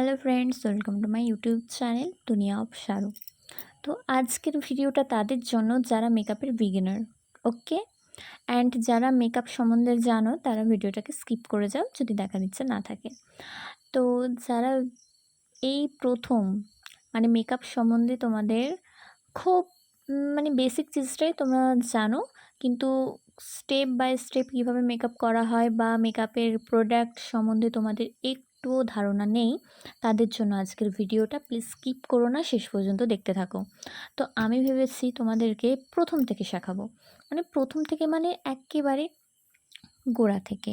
Hello friends, welcome to my YouTube channel Duniya of Shahrukh তো আজকের ভিডিওটা তাদের জন্য যারা মেকআপের বিগিনার ওকে অ্যান্ড যারা মেকআপ সম্বন্ধে জানো, তারা ভিডিওটাকে স্কিপ করে যাও যদি দেখার ইচ্ছে না থাকে। তো যারা এই প্রথম মানে মেকআপ সম্বন্ধে তোমাদের খুব মানে বেসিক জিনিসটাই তোমরা জানো, কিন্তু স্টেপ বাই স্টেপ কীভাবে মেকআপ করা হয় বা মেকআপের প্রোডাক্ট সম্বন্ধে তোমাদের একটুও ধারণা নেই। তাদের জন্য আজকের ভিডিওটা প্লিজ স্কিপ করো না, শেষ পর্যন্ত দেখতে থাকো। তো আমি ভেবেছি তোমাদেরকে প্রথম থেকে শেখাবো। মানে প্রথম থেকে মানে একেবারে গোড়া থেকে।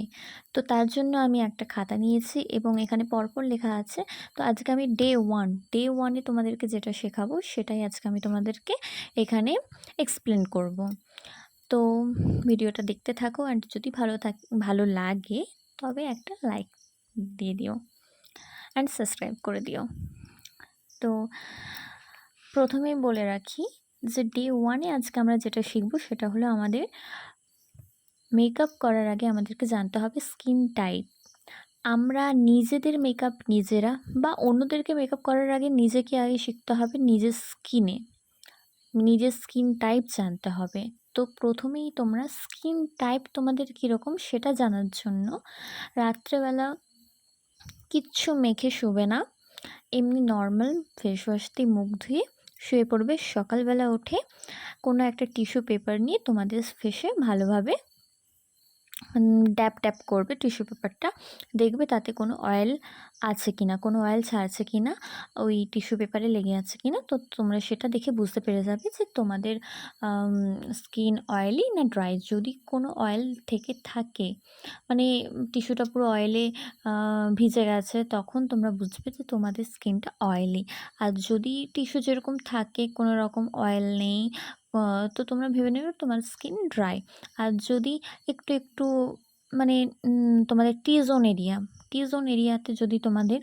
তো তার জন্য আমি একটা খাতা নিয়েছি এবং এখানে পরপর লেখা আছে, তো আজকে আমি ডে ওয়ান ডে ওয়ানে তোমাদেরকে যেটা শেখাবো সেটাই আজকে আমি তোমাদেরকে এখানে এক্সপ্লেন করব। তো ভিডিওটা দেখতে থাকো অ্যান্ড যদি ভালো থাক, ভালো লাগে তবে একটা লাইক দিয়ে দিও অ্যান্ড সাবস্ক্রাইব করে দিও। তো প্রথমেই বলে রাখি যে ডে ওয়ানে আজকে আমরা যেটা শিখব সেটা হলো আমাদের মেকআপ করার আগে আমাদেরকে জানতে হবে স্কিন টাইপ আমরা নিজেদের মেকআপ নিজেরা বা অন্যদেরকে মেকআপ করার আগে নিজেকে আগে শিখতে হবে নিজের স্কিনে নিজের স্কিন টাইপ জানতে হবে। তো প্রথমেই তোমরা স্কিন টাইপ তোমাদের কীরকম সেটা জানার জন্য রাত্রেবেলা কিচ্ছু মেখে শোবে না। এমনি নর্মাল ফেস ওয়াশ দিয়ে মুখ ধুয়ে শুয়ে পড়বে। সকালবেলা উঠে কোনো একটা টিস্যু পেপার নিয়ে তোমাদের ফেসে ভালোভাবে ড্যাপ ট্যাপ করবে টিস্যু পেপারটা। দেখবে তাতে কোনো অয়েল আছে কি না কোনো অয়েল ছাড়ছে কি না ওই টিস্যু পেপারে লেগে আছে কি না তো তোমরা সেটা দেখে বুঝতে পেরে যাবে যে তোমাদের স্কিন অয়েলি না ড্রাই। যদি কোনো অয়েল থেকে থাকে মানে টিস্যুটা পুরো অয়েলে ভিজে গেছে, তখন তোমরা বুঝবে যে তোমাদের স্কিনটা অয়েলি। আর যদি টিস্যু যেরকম থাকে, কোনো রকম অয়েল নেই তো তোমরা ভেবে নেবে তোমার স্কিন ড্রাই আর যদি একটু একটু মানে তোমাদের T zone area T zone এরিয়াতে যদি তোমাদের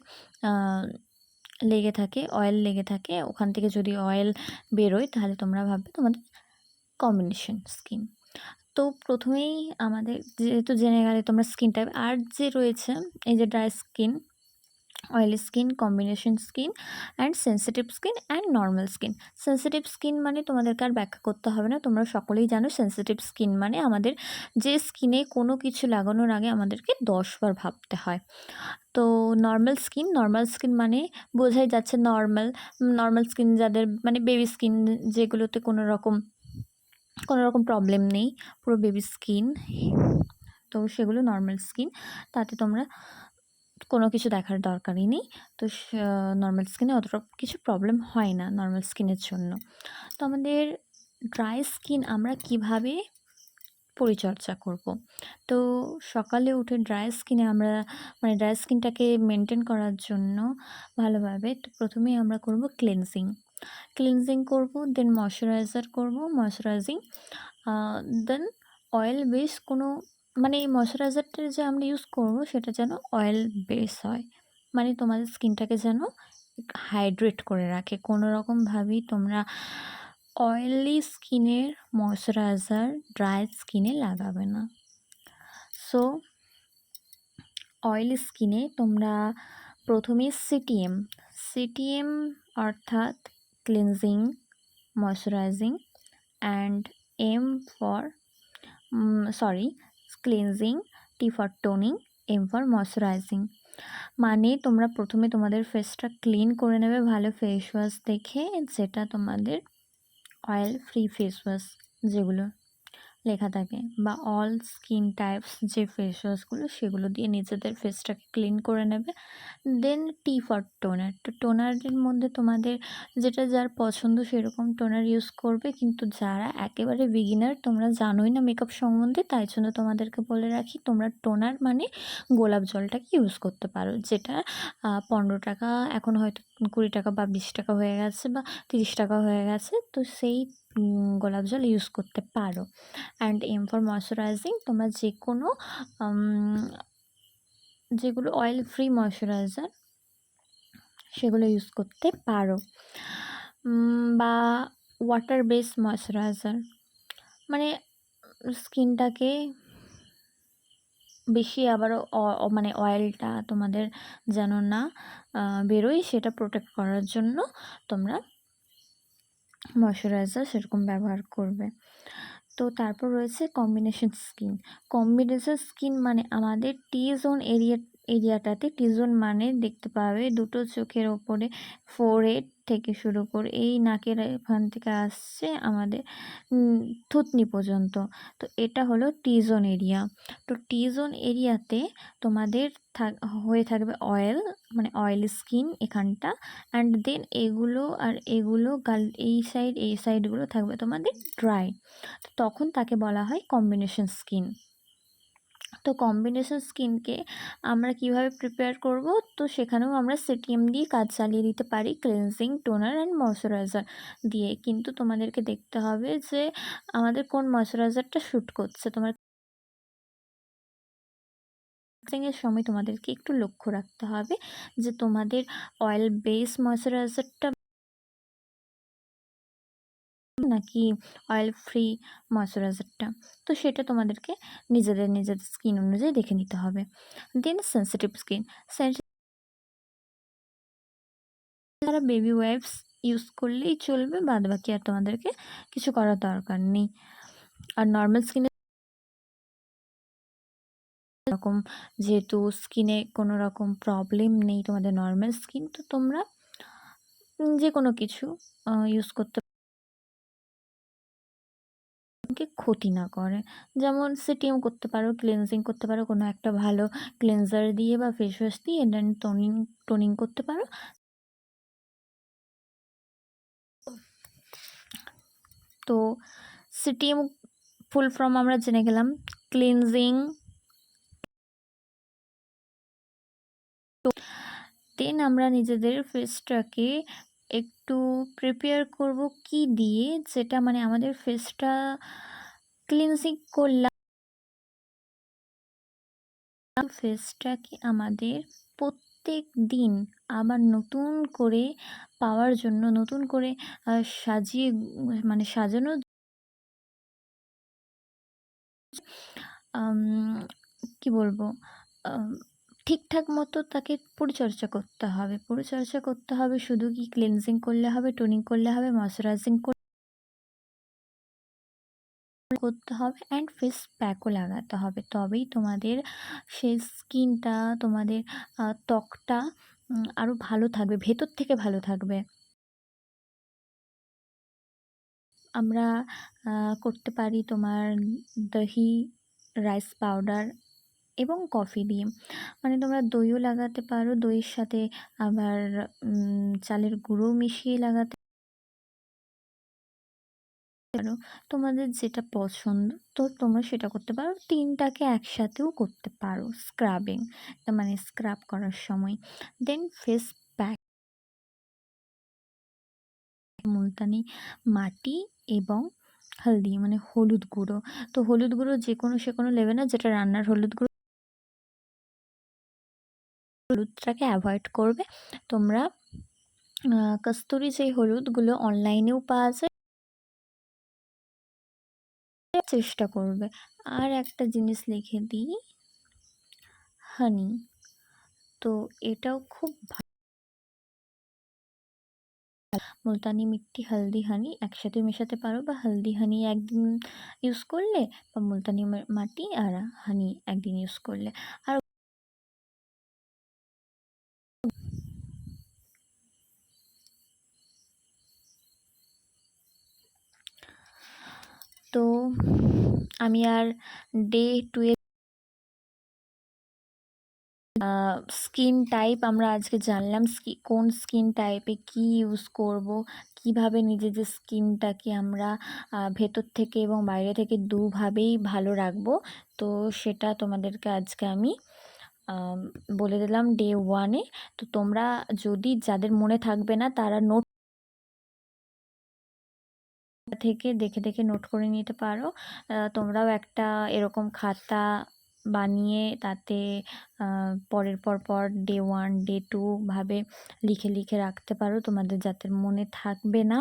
লেগে থাকে অয়েল লেগে থাকে, ওখান থেকে যদি অয়েল বেরোয়, তাহলে তোমরা ভাববে তোমাদের কম্বিনেশন স্কিন তো প্রথমেই আমাদের, যেহেতু জেনে গেলে তোমরা স্কিন টাইপ আর যে রয়েছে, এই যে dry skin oily skin combination skin and sensitive skin and normal skin sensitive skin মানে তোমাদেরকে আর ব্যাখ্যা করতে হবে না। তোমরা সকলেই জানো সেন্সিটিভ স্কিন মানে আমাদের যে স্কিনে কোনো কিছু লাগানোর আগে আমাদেরকে দশবার ভাবতে হয়। তো নর্মাল স্কিন নর্মাল স্কিন মানে বোঝাই যাচ্ছে নর্মাল নর্মাল স্কিন যাদের মানে বেবি স্কিন যেগুলোতে কোনো রকম কোনো রকম প্রবলেম নেই, পুরো বেবি স্কিন তো সেগুলো নর্মাল স্কিন তাতে তোমরা কোনো কিছু দেখার দরকারই নেই। তো নর্মাল স্কিনে অতটা কিছু প্রবলেম হয় না নর্মাল স্কিনের জন্য। তো আমাদের ড্রাই স্কিন আমরা কীভাবে পরিচর্যা করব? তো সকালে উঠে ড্রাই স্কিনে আমরা মানে ড্রাই স্কিনটাকে মেনটেন করার জন্য ভালোভাবে তো প্রথমেই আমরা করব ক্লিনজিং ক্লিনজিং করব দেন ময়শ্চারাইজার করব ময়শ্চারাইজিং দেন অয়েল বেস কোনো মানে এই ময়শ্চারাইজারটা যে আমরা ইউজ করব, সেটা যেন অয়েল বেস হয়। মানে তোমাদের স্কিনটাকে যেন হাইড্রেট করে রাখে। কোনো রকমভাবেই তোমরা অয়েলি স্কিনের ময়শ্চারাইজার ড্রাই স্কিনে লাগাবে না। সো অয়েলি স্কিনে তোমরা প্রথমে সিটিএম সিটিএম অর্থাৎ cleansing moisturising and M for sorry cleansing T for toning M for moisturising মানে তোমরা প্রথমে তোমাদের ফেসটা ক্লিন করে নেবে, ভালো ফেস ওয়াশ দেখে সেটা তোমাদের অয়েল ফ্রি ফেস ওয়াশ যেগুলো লেখা থাকে বা অল স্কিন টাইপস যে ফেস ওয়াশগুলো সেগুলো দিয়ে নিজেদের ফেসটাকে ক্লিন করে নেবে। দেন টি ফর টোনার তো টোনারের মধ্যে তোমাদের যেটা যার পছন্দ সেরকম টোনার ইউজ করবে। কিন্তু যারা একেবারে বিগিনার তোমরা জানোই না মেকআপ সম্বন্ধে, তাই জন্য তোমাদেরকে বলে রাখি, তোমরা টোনার মানে গোলাপ জলটাকে ইউজ করতে পারো, যেটা পনেরো টাকা এখন হয়তো কুড়ি টাকা বা বিশ টাকা হয়ে গেছে বা তিরিশ টাকা হয়ে গেছে, তো সেই গোলাপ জল ইউজ করতে পারো। অ্যান্ড এম ফর ময়শ্চারাইজিং তোমরা যে কোনো যেগুলো অয়েল ফ্রি ময়শ্চারাইজার সেগুলো ইউজ করতে পারো। বা ওয়াটার বেস ময়শ্চারাইজার মানে স্কিনটাকে বেশি আবারও মানে অয়েলটা তোমাদের যেন না বেরোয়, সেটা প্রোটেক্ট করার জন্য তোমরা ময়শ্চারাইজার সেরকম ব্যবহার করবে। তো তারপর রয়েছে কম্বিনেশন স্কিন কম্বিনেশন স্কিন মানে আমাদের টি জোন এরিয়া এরিয়াটাতে টি জোন মানে দেখতে পাবে দুটো চোখের ওপরে ফোরহেড থেকে শুরু করে এই নাকের এখান থেকে আসছে আমাদের থুতনি পর্যন্ত। তো এটা হলো টি জোন এরিয়া। তো টি জোন এরিয়াতে তোমাদের হয়ে থাকবে অয়েল মানে অয়েল স্কিন এখানটা। অ্যান্ড দেন এগুলো আর এগুলো গাল, এই সাইড এই সাইডগুলো থাকবে তোমাদের ড্রাই তখন তাকে বলা হয় কম্বিনেশন স্কিন তো কম্বিনেশন স্কিনকে আমরা কীভাবে প্রিপেয়ার করব? তো সেখানেও আমরা সিটিএম দিয়ে কাজ চালিয়ে দিতে পারি ক্লিনজিং টোনার অ্যান্ড ময়শ্চারাইজার দিয়ে। কিন্তু তোমাদেরকে দেখতে হবে যে আমাদের কোন ময়শ্চারাইজারটা শ্যুট করছে। তোমার এর সময় তোমাদেরকে একটু লক্ষ্য রাখতে হবে যে তোমাদের অয়েল বেস ময়শ্চারাইজারটা নাকি অয়েল ফ্রি ময়শ্চারাইজারটা তো সেটা তোমাদেরকে নিজেদের নিজেদের স্কিন অনুযায়ী দেখে নিতে হবে। দেন সেন্সিটিভ স্কিন তারা বেবি ওয়াইপস ইউজ করলেই চলবে বাদ বাকি আর তোমাদেরকে কিছু করার দরকার নেই। আর নর্মাল স্কিনে রকম যেহেতু স্কিনে কোনো রকম প্রবলেম নেই তোমাদের নর্মাল স্কিন তো তোমরা যে কোনো কিছু ইউজ করতে ক্ষতি না করে। যেমন সিটিএম করতে পারো, ক্লিনজিং করতে পারো, কোনো একটা ভালো ক্লিনজার দিয়ে বা ফেস ওয়াশ দিয়ে দেন টোনিং টোনিং করতে পারো। তো সিটিএম ফুল ফর্ম আমরা জেনে গেলাম। ক্লিনজিং দেন আমরা নিজেদের ফেসটাকে একটু প্রিপেয়ার করব কি দিয়ে? যেটা মানে আমাদের ফেসটা ক্লিনজিং করলাম। ফেসটাকে আমাদের প্রত্যেক দিন আবার নতুন করে পাওয়ার জন্য, নতুন করে সাজিয়ে মানে সাজানো কি বলব? ঠিকঠাক মতো তাকে পরিচর্যা করতে হবে। পরিচর্যা করতে হবে শুধু কি ক্লিনজিং করলে হবে টোনিং করলে হবে ময়শ্চারাইজিং করতে হবে অ্যান্ড ফেস প্যাকও লাগাতে হবে। তবেই তোমাদের সেই স্কিনটা তোমাদের ত্বকটা আরও ভালো থাকবে, ভেতর থেকে ভালো থাকবে। আমরা করতে পারি তোমার দহি রাইস পাউডার এবং কফি দিয়ে। মানে তোমরা দইও লাগাতে পারো, দইয়ের সাথে আবার চালের গুঁড়ো মিশিয়ে লাগাতে পারো। তোমাদের যেটা পছন্দ, তো তোমরা সেটা করতে পারো। তিনটাকে একসাথেও করতে পারো স্ক্রাবিং মানে স্ক্রাব করার সময়। দেন ফেস প্যাক মুলতানি, মাটি এবং হলদি মানে হলুদ গুঁড়ো। তো হলুদ গুঁড়ো যে কোনো সে কোনো নেবে না, যেটা রান্নার হলুদ গুঁড়ো হলুদটাকে অ্যাভয়েড করবে। তোমরা কস্তুরি যেই হলুদগুলো অনলাইনেও পাওয়া যায়, চেষ্টা করবে। আর একটা জিনিস লিখে দিই হানি তো এটাও খুব ভালো মুলতানি মিট্টি হলদি হানি একসাথে মেশাতে পারো বা হলদি হানি একদিন ইউজ করলে বা মুলতানি মাটি আর হানি একদিন ইউজ করলে। আর তো আমি আর ডে টুয়েলভ স্কিন টাইপ আমরা আজকে জানলাম কোন স্কিন টাইপে কি ইউজ করব, কীভাবে নিজেদের স্কিনটাকে আমরা ভেতর থেকে এবং বাইরে থেকে দুভাবেই ভালো রাখব। তো সেটা তোমাদেরকে আজকে আমি বলে দিলাম ডে ওয়ানে তো তোমরা যদি যাদের মনে থাকবে না, তারা নোট থেকে দেখে দেখে নোট করে নিতে পারো। তোমরাও একটা এরকম খাতা বানিয়ে তাতে পরের পর পর ডে ওয়ান ডে টু ভাবে লিখে লিখে রাখতে পারো। তোমাদের যাতে মনে থাকবে না।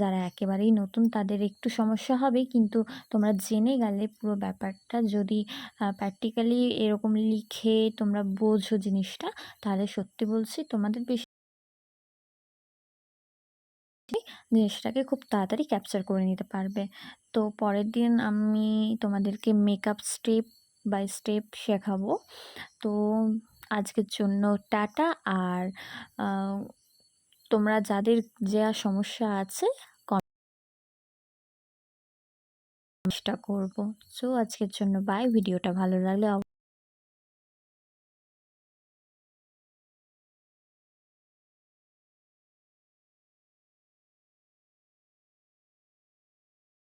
যারা একেবারেই নতুন তাদের একটু সমস্যা হবে। কিন্তু তোমরা জেনে গেলে পুরো ব্যাপারটা। যদি প্র্যাকটিক্যালি এরকম লিখে তোমরা বোঝো জিনিসটা, তাহলে সত্যি বলছি তোমাদের বেশি জিনিসটাকে খুব তাড়াতাড়ি ক্যাপচার করে নিতে পারবে। তো পরের দিন আমি তোমাদেরকে মেকআপ স্টেপ বাই স্টেপ শেখাবো। তো আজকের জন্য টাটা আর তোমরা যাদের যা সমস্যা আছে চেষ্টা করব। সো আজকের জন্য বাই ভিডিওটা ভালো লাগলে